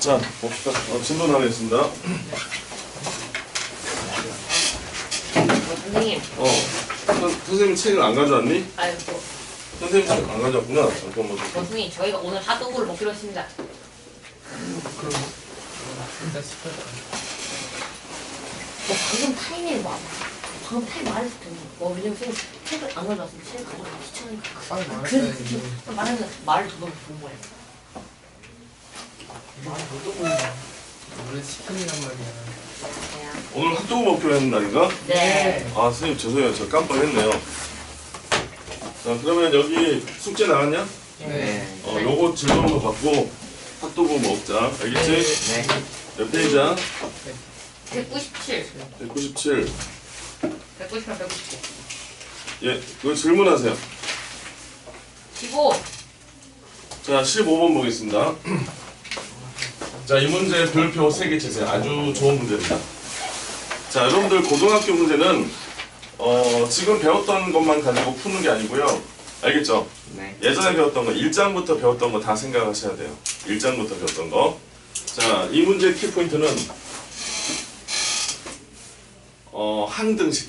자, 봅시다. 어, 질문하겠습니다. 선생님, 어, 선, 선생님 책을 안 가져왔니? 아이고, 선생님 책 안 가져왔구나. 잠깐만. 선생님, 저희가 오늘 핫도그를 먹기로 했습니다. 그럼. 뭐 방금 타이밍 뭐 방금 타이밍 말했을 텐데. 뭐 왜냐면 선생님 책을 안 가져왔으면 책 가져가기 귀찮으니까. 빨리 그, 말했어야지. 그, 말하면 말을 더더욱 좋은 거예요. 원래 말이야. 오늘 핫도그 먹기로 했는 날인가? 네. 아, 선생님 죄송해요. 저 깜빡했네요. 자, 그러면 여기 숙제 나왔냐? 네. 어, 요거 질문도 받고 핫도그 먹자. 알겠지? 네. 몇 페이지야? 197. 197. 190랑 197. 예, 그 질문하세요. 15. 자, 15번 보겠습니다. 자, 이 문제 별표 3개 치세요. 아주 좋은 문제입니다. 자, 여러분들 고등학교 문제는 어, 지금 배웠던 것만 가지고 푸는 게 아니고요. 알겠죠? 네. 예전에 배웠던 거, 1장부터 배웠던 거 다 생각하셔야 돼요. 1장부터 배웠던 거. 자, 이 문제의 키포인트는 어, 항등식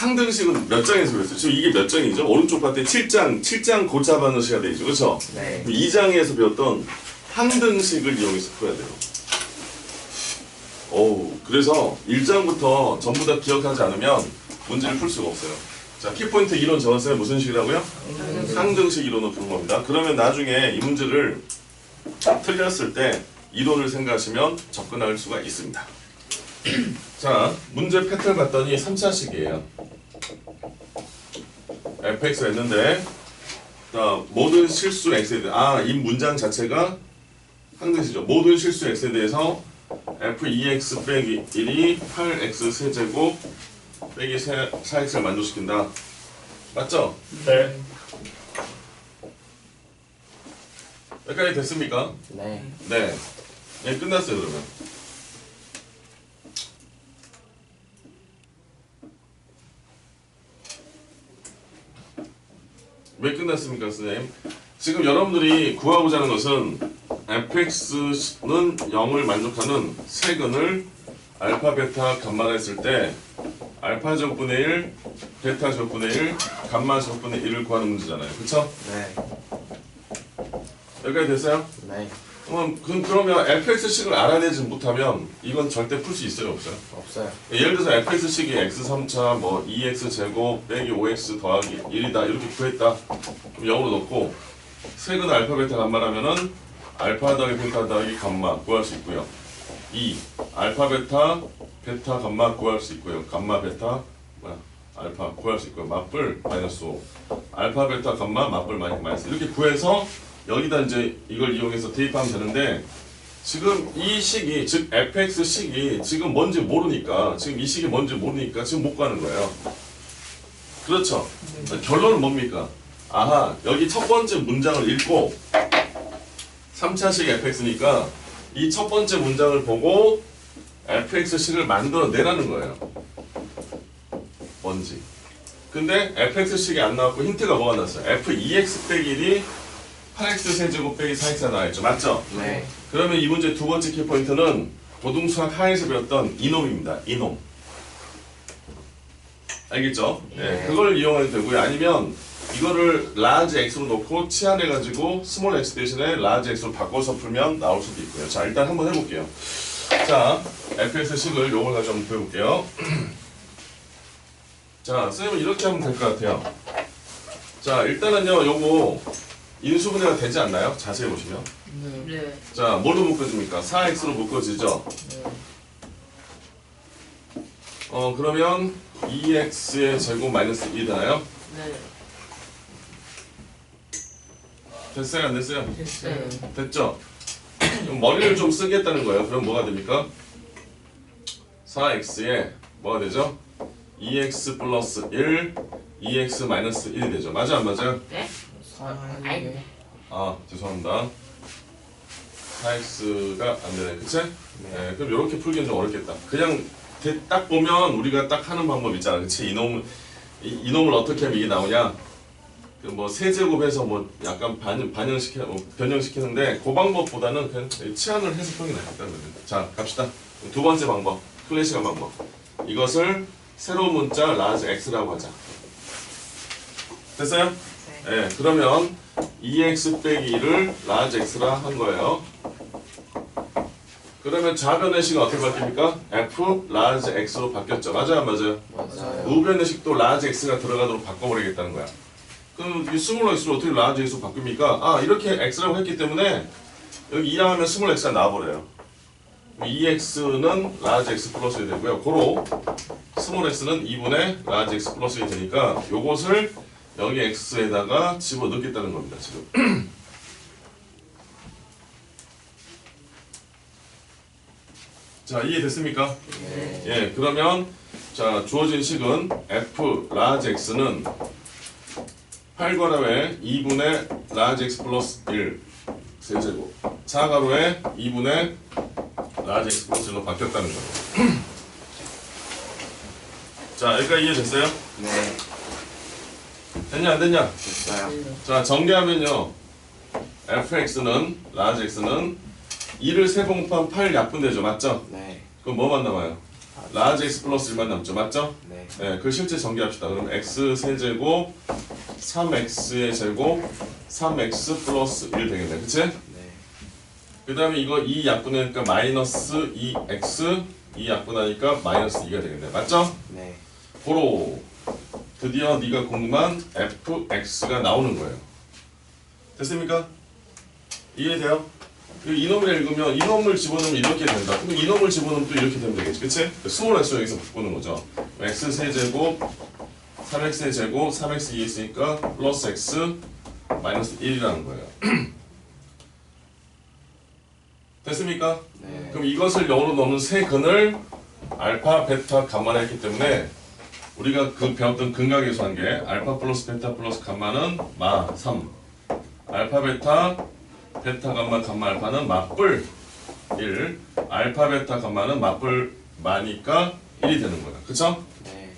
항등식은 몇 장에서 배웠어요? 지금 이게 몇 장이죠? 오른쪽 파트에 7장, 7장 고차 반응식가 되죠. 그렇죠? 네. 2장에서 배웠던 항등식을 이용해서 풀어야 돼요. 오, 그래서 1장부터 전부 다 기억하지 않으면 문제를 풀 수가 없어요. 자, 키포인트 이론 적었어요. 무슨 식이라고요? 상등식 이론을 푸는 겁니다. 그러면 나중에 이 문제를 틀렸을 때 이론을 생각하시면 접근할 수가 있습니다. 자, 문제 패턴 봤더니 3차식이에요. fx가 있는데 자, 모든 실수 x에 대해 아, 이 문장 자체가 항등식이죠. 모든 실수 x에 대해서 f2x 빼기 1이 8x 세제곱 빼기 4x를 만족시킨다. 맞죠? 네. 여기까지 됐습니까? 네. 네. 네, 끝났어요, 그러면. 왜 끝났습니까, 선생님? 지금 여러분들이 구하고자 하는 것은 fx는 0을 만족하는 세근을 알파, 베타, 감마라 했을 때 알파 제곱분의 1, 베타 제곱분의 1, 감마 제곱분의 1을 구하는 문제잖아요. 그쵸? 네. 여기까지 됐어요? 네. 그럼 그, 그러면 fx식을 알아내지 못하면 이건 절대 풀 수 있어요 없어요? 없어요. 예를 들어서 fx식이 x 3차 뭐 2x 제곱 빼기 5x 더하기 1이다 이렇게 구했다. 그럼 0으로 넣고 세근 알파 베타 감마라면은 알파 더하기 베타 더하기 감마 구할 수 있고요. 2 알파 베타 베타 감마 구할 수 있고요. 감마 베타 뭐야? 알파 구할 수 있고요. 맞불 마이너스 5 알파 베타 감마 맞불 마이- 마이너스. 이렇게 구해서 여기다 이제 이걸 이용해서 대입하면 되는데 지금 이 식이 즉 fx 식이 지금 뭔지 모르니까 지금 이 식이 뭔지 모르니까 지금 못 가는 거예요. 그렇죠. 결론은 뭡니까? 아하 여기 첫 번째 문장을 읽고 3차식 fx니까 이 첫 번째 문장을 보고 fx 식을 만들어 내라는 거예요. 뭔지. 근데 fx 식이 안 나왔고 힌트가 뭐가 나왔어요? f2x 빼기 1이 8x 세제곱 빼기 4x가 나와있죠. 맞죠? 네. 그러면 이 문제 두 번째 키포인트는 고등수학 하에서 배웠던 이놈입니다. 이놈. 알겠죠? 네. 그걸 이용해도 되고요. 아니면 이거를 라지 x로 놓고 치환해가지고 스몰 x 대신에 라지 x로 바꿔서 풀면 나올 수도 있고요. 자, 일단 한번 해볼게요. 자, fx 식을 요걸 가지고 한번 배워볼게요. 자, 선생님은 이렇게 하면 될 것 같아요. 자, 일단은요, 요거 인수분해가 되지 않나요? 자세히 보시면. 네. 네. 자, 뭘로 묶어집니까? 4x로 묶어지죠? 네. 어, 그러면 2x의 제곱 마이너스 2 되나요? 네. 됐어요? 안 됐어요? 됐어요. 됐죠? 그럼 머리를 좀 쓰겠다는 거예요. 그럼 뭐가 됩니까? 4x에 뭐가 되죠? 2x 플러스 1, 2x 마이너스 1이 되죠. 맞아, 안 맞아요? 네? 사랑하는 게. 아, 죄송합니다. 4x가 안 되네. 그치? 네, 그럼 이렇게 풀기는 좀 어렵겠다. 그냥 대- 딱 보면 우리가 딱 하는 방법 있잖아. 그치? 이놈, 이, 이놈을 어떻게 하면 이게 나오냐? 그뭐 세제곱해서 뭐 약간 반, 반영시켜 뭐 변형시키는데 그 방법보다는 그냥 치환을 해서 게 낫겠다는 거죠. 자 갑시다. 두 번째 방법 클래식한 방법. 이것을 새로운 문자 라지 x라고 하자. 됐어요? 네. 그러면 2x 빼기 1을 라지 x라 한 거예요. 그러면 좌변의 식은 어떻게 바뀝니까? f 라지 x로 바뀌었죠. 맞아요, 안 맞아요? 맞아요. 우변의 식도 라지 x가 들어가도록 바꿔버리겠다는 거야. 그럼 이 스몰 x로 어떻게 라지 x로 바뀝니까? 아 이렇게 x라고 했기 때문에 여기 2랑 하면 스몰 x가 나와버려요. 2x는 라지 x 플러스 1 되고요. 고로 스몰 x는 2분의 라지 x 플러스 1 되니까 요것을 여기 x에다가 집어넣겠다는 겁니다. 지금. 자 이해됐습니까? 네. 예, 그러면 자 주어진 식은 f 라지 x는 8가로에 2분의 라지 x 플러스 1 세제곱 4가로에 2분의 라지 x 플러스 1로 바뀌었다는 거예요. 자 여기까지 이해됐어요? 네. 됐냐 안 됐냐? 됐어요. 자 정리하면요 fx는 라지 x는 2를 세봉판 8 약분되죠 맞죠? 네. 그럼 뭐만 남아요? 라지 x 플러스 1만 남죠 맞죠? 네. 네, 그 실제 전개합시다. 그럼 x 세제곱 3x의 제곱 3x 플러스 1 되겠네. 그치? 네. 그 다음에 이거 2 약분하니까 마이너스 2x 2 약분하니까 마이너스 2가 되겠네. 맞죠? 네. 고로 드디어 네가 궁금한 fx가 나오는 거예요. 됐습니까? 이해돼요? 그 이놈을 읽으면 이놈을 집어넣으면 이렇게 된다. 그럼 이놈을 집어넣으면 또 이렇게 되면 되겠지. 그치? 스몰 x 여기서 바꾸는 거죠. x 세제곱 3x의 제곱 3x 2 있으니까 플러스 x 마이너스 1이라는 거예요. 됐습니까? 네. 그럼 이것을 영어로 넣는 세 근을 알파, 베타, 감마라 했기 때문에 우리가 그 배웠던 근각에서 한 게 알파 플러스 베타 플러스 감마는 마 3. 알파 베타 베타 감마 감마 알파는 마뿔 1. 알파 베타 감마는 마뿔 마니까 1이 되는 거야. 그쵸? 네.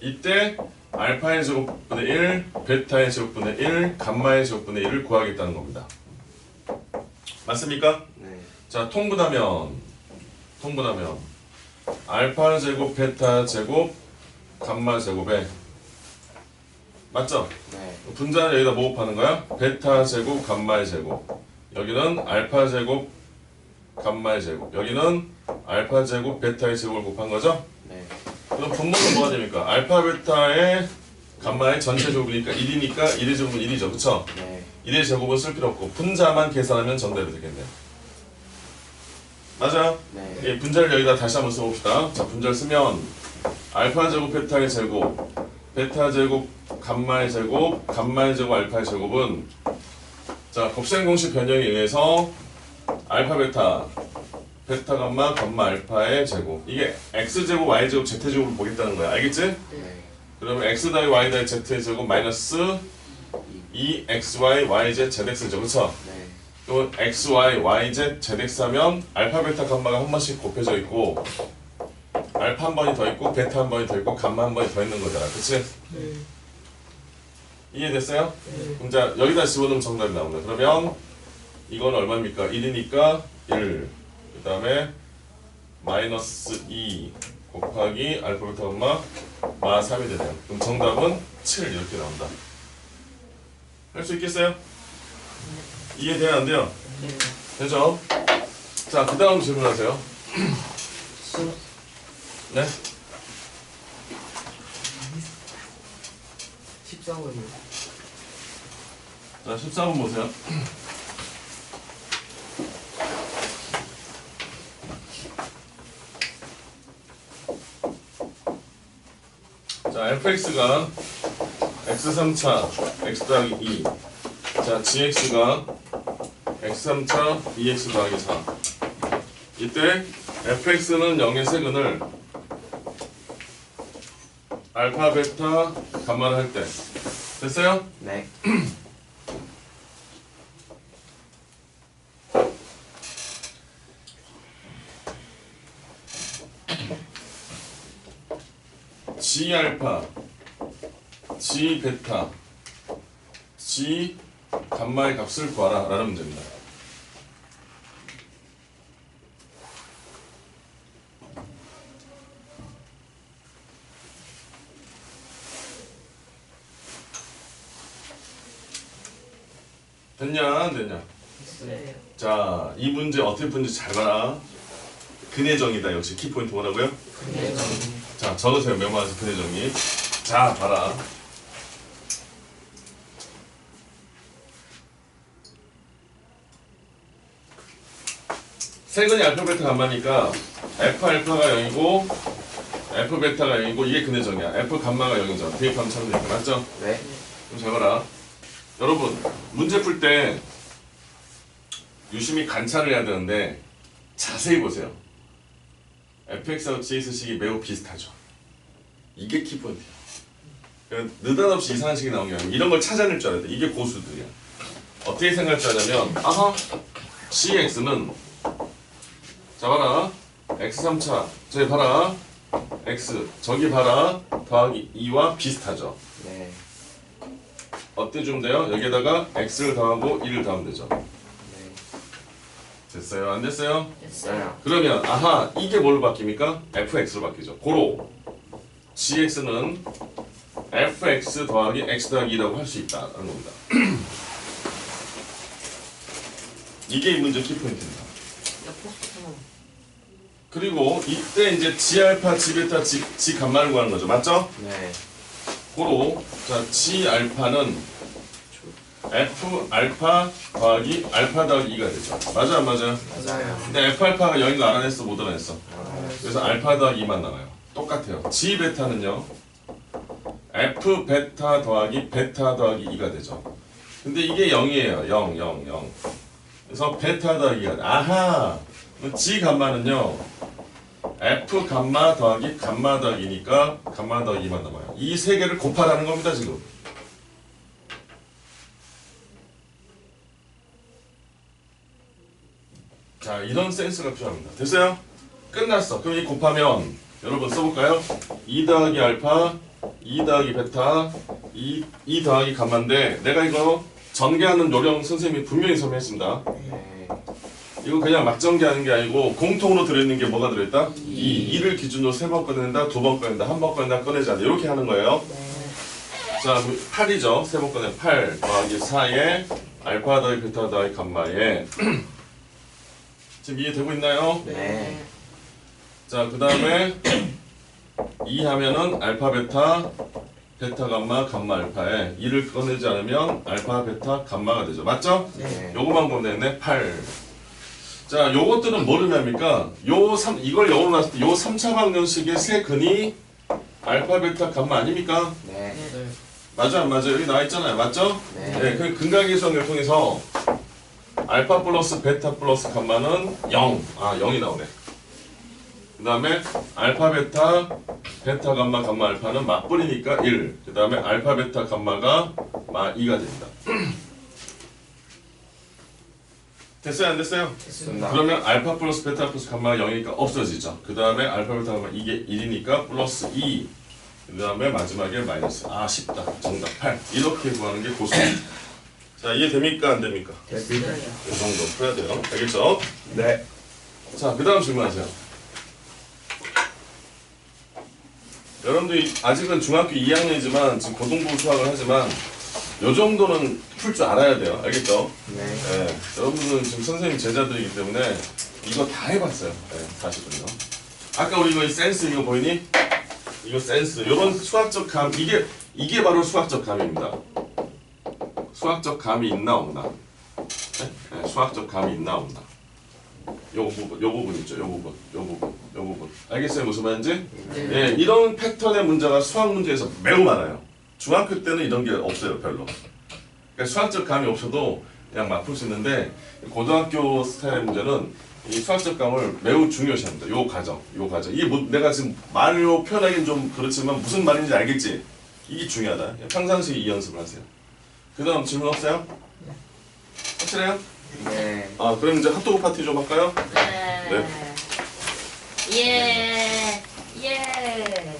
이때 알파의 제곱분의 1, 베타의 제곱분의 1, 감마의 제곱분의 1을 구하겠다는 겁니다. 맞습니까? 네. 자, 통분하면 통분하면 알파 제곱, 베타 제곱, 감마 제곱에 맞죠? 네. 분자를 여기다 뭐 곱하는 거야? 베타 제곱, 감마의 제곱. 여기는 알파 제곱, 감마의 제곱. 여기는 알파 제곱, 베타의 제곱을 곱한 거죠? 네. 그럼 분모는 뭐가 됩니까? 알파, 베타의 감마의 전체 제곱이니까 1이니까 1의 제곱은 1이죠. 그쵸? 네. 1의 제곱은 쓸 필요 없고 분자만 계산하면 전달이 되겠네요. 맞아요? 네. 예, 분자를 여기다 다시 한번 써봅시다. 자, 분자를 쓰면 알파 제곱 베타의 제곱, 베타 제곱 감마의 제곱, 감마의 제곱 알파의 제곱은 자 곱셈 공식 변형에 의해서 알파 베타, 베타 감마, 감마 알파의 제곱 이게 x 제곱, y 제곱, z 제곱을 보겠다는 거야. 알겠지? 네. 그러면 x 다이 y 다이 z의 제곱 마이너스 2xy, yz, zx죠. 그쵸? 네. 또 x, y, y, z, zx 하면 알파, 베타, 감마가 한 번씩 곱해져 있고 알파 한 번이 더 있고 베타 한 번이 더 있고 감마 한 번이 더 있는 거잖아. 그치? 네. 이해됐어요? 네. 그럼 자 여기다 집어넣으면 정답이 나옵니다. 그러면 이건 얼마입니까? 1이니까 1. 그 다음에 마이너스 2 곱하기 알파, 베타, 감마 마 3이 되네요. 그럼 정답은 7 이렇게 나온다. 할 수 있겠어요? 이해돼요? 안 돼요? 네. 되죠? 자, 그 다음 질문하세요. 수- 네? 14번이요. 자, 14번 보세요. 자, fx가 x3차 x 더하기 2. 자, gx가 x3차 2x 더하기 4. 이때 fx는 0의 세근을 알파, 베타, 감마를 할 때. 됐어요? 네. G 알파, G 베타 G 감마의 값을 구하라 라는 문제입니다. 됐냐 안 됐냐? 네. 자, 이 문제 어떻게 푸는지 잘 봐라. 근혜정이다. 역시 키포인트 뭐라고요? 네. 자, 적으세요. 메모하세요. 근혜정이. 자, 봐라. 세근이 알파 베타 감마니까 F 알파가 0이고 F 베타가 0이고 이게 근혜정이야. F 감마가 0이죠. 대입하면 되니까 맞죠? 네. 좀잘 봐라. 여러분, 문제 풀 때 유심히 관찰을 해야 되는데 자세히 보세요. fx하고 gx식이 매우 비슷하죠. 이게 키포인트야. 그러니까 느닷없이 이상한 식이 나온 게 아니라 이런 걸 찾아낼 줄 알아야 돼. 이게 고수들이야. 어떻게 생각할 줄 아냐면 아하 gx는 자 봐라 x 3차 저기 봐라 x 저기 봐라 더하기 2와 비슷하죠. 네. 어때 주면 돼요? 여기에다가 x를 더하고 1을 더하면 되죠. 네. 됐어요? 안 됐어요? 됐어요. 그러면 아하 이게 뭘로 바뀝니까? fx로 바뀌죠. 고로 gx는 fx 더하기 x 더하기 2라고 할 수 있다는 겁니다. 이게 이 문제 키포인트입니다. 그리고 이때 이제 g알파, g베타, g, g 감마를 구하는 거죠. 맞죠? 네. 고로 자 g 알파는 f 알파 더하기 알파 더하기 2가 되죠. 맞아 안 맞아요? 맞아요. 근데 f 알파가 0인 거 알아냈어 못 알아냈어? 아, 그래서 알파 더하기 2만 나와요. 똑같아요. G 베타는요. F 베타 더하기 베타 더하기 2가 되죠. 근데 이게 0이에요. 0, 0, 0. 그래서 베타 더하기가 돼. 아하! G 감마는요. F 감마 더하기 감마 더하기니까 감마 더하기 2만 남아요. 이 세 개를 곱하라는 겁니다, 지금. 자, 이런 센스가 필요합니다. 됐어요? 끝났어. 그럼 이 곱하면 여러분 써볼까요? 2 더하기 알파, 2 더하기 베타, 2, 2 더하기 감마인데 내가 이거 전개하는 요령 선생님이 분명히 설명했습니다. 네. 이거 그냥 막 전개하는 게 아니고 공통으로 들어있는 게 뭐가 들어있다? 이. 2. 2를 기준으로 세 번 꺼낸다, 두 번 꺼낸다, 한 번 꺼낸다, 꺼내지 않는다. 이렇게 하는 거예요. 자, 8이죠. 세 번 꺼내 8 더하기 4에 알파 더하기 베타 더하기 감마에 지금 이해되고 있나요? 네. 자, 그 다음에 2 하면은 알파, 베타, 베타, 감마, 감마, 알파에 2를 꺼내지 않으면 알파, 베타, 감마가 되죠. 맞죠? 네. 요거만 보면 되겠네. 8. 자, 요것들은 뭐를 의미합니까? 요 3, 이걸 영어로 놨을 때 요 3차 방정식의 세 근이 알파, 베타, 감마 아닙니까? 네. 네. 맞아, 안 맞아? 여기 나와 있잖아요. 맞죠? 네. 네, 그 근각계수학을 통해서 알파 플러스 베타 플러스 감마는 0. 아, 0이 나오네. 그 다음에 알파 베타 베타 감마 감마 알파는 맞불이니까 1. 그 다음에 알파 베타 감마가 마 2가 됩니다. 됐어요? 안 됐어요? 됐습니다. 그러면 알파 플러스 베타 플러스 감마가 0이니까 없어지죠. 그 다음에 알파 베타 감마 이게 1이니까 플러스 2. 그 다음에 마지막에 마이너스. 아 쉽다. 정답 8. 이렇게 구하는 게 고수. 자 이해됩니까? 안 됩니까? 됐습니다. 이 정도 풀어야 돼요. 알겠죠? 네. 자, 그 다음 질문하세요. 여러분들이 아직은 중학교 2학년이지만 지금 고등부 수학을 하지만 요 정도는 풀 줄 알아야 돼요. 알겠죠? 네. 네. 여러분들은 지금 선생님 제자들이기 때문에 이거 다 해봤어요. 네, 사실은요. 아까 우리 이거 이 센스 이거 보이니? 이거 센스. 요런 수학적 감 이게 이게 바로 수학적 감입니다. 수학적 감이 있나 없나? 네? 네, 수학적 감이 있나 없나? 요 부분, 요 부분 있죠. 요 부분, 요 부분, 요 부분. 알겠어요? 무슨 말인지? 네. 예, 이런 패턴의 문제가 수학 문제에서 매우 많아요. 중학교 때는 이런 게 없어요, 별로. 그러니까 수학적 감이 없어도 그냥 막 풀 수 있는데 고등학교 스타일의 문제는 이 수학적 감을 매우 중요시합니다. 요 과정, 요 과정. 이게 뭐, 내가 지금 말로 표현하기는 좀 그렇지만 무슨 말인지 알겠지? 이게 중요하다. 평상시에 이 연습을 하세요. 그 다음 질문 없어요? 확실해요? 네. 아, 그럼 이제 핫도그 파티 좀 할까요? 네. 예. 예.